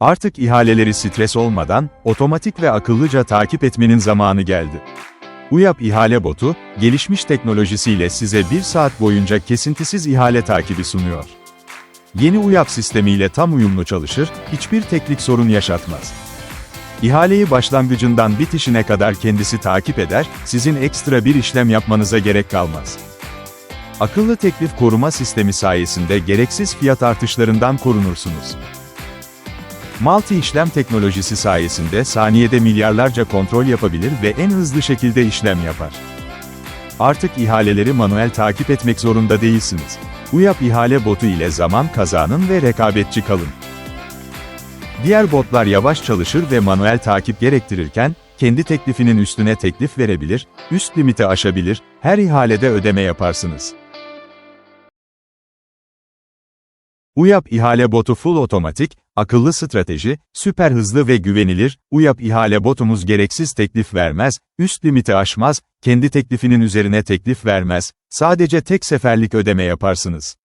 Artık ihaleleri stres olmadan, otomatik ve akıllıca takip etmenin zamanı geldi. UYAP ihale botu, gelişmiş teknolojisiyle size bir saat boyunca kesintisiz ihale takibi sunuyor. Yeni UYAP sistemiyle tam uyumlu çalışır, hiçbir teknik sorun yaşatmaz. İhaleyi başlangıcından bitişine kadar kendisi takip eder, sizin ekstra bir işlem yapmanıza gerek kalmaz. Akıllı teklif koruma sistemi sayesinde gereksiz fiyat artışlarından korunursunuz. Multi işlem teknolojisi sayesinde saniyede milyarlarca kontrol yapabilir ve en hızlı şekilde işlem yapar. Artık ihaleleri manuel takip etmek zorunda değilsiniz. UYAP ihale botu ile zaman kazanın ve rekabetçi kalın. Diğer botlar yavaş çalışır ve manuel takip gerektirirken, kendi teklifinin üstüne teklif verebilir, üst limiti aşabilir, her ihalede ödeme yaparsınız. UYAP ihale botu full otomatik, akıllı strateji, süper hızlı ve güvenilir, UYAP ihale botumuz gereksiz teklif vermez, üst limiti aşmaz, kendi teklifinin üzerine teklif vermez, sadece tek seferlik ödeme yaparsınız.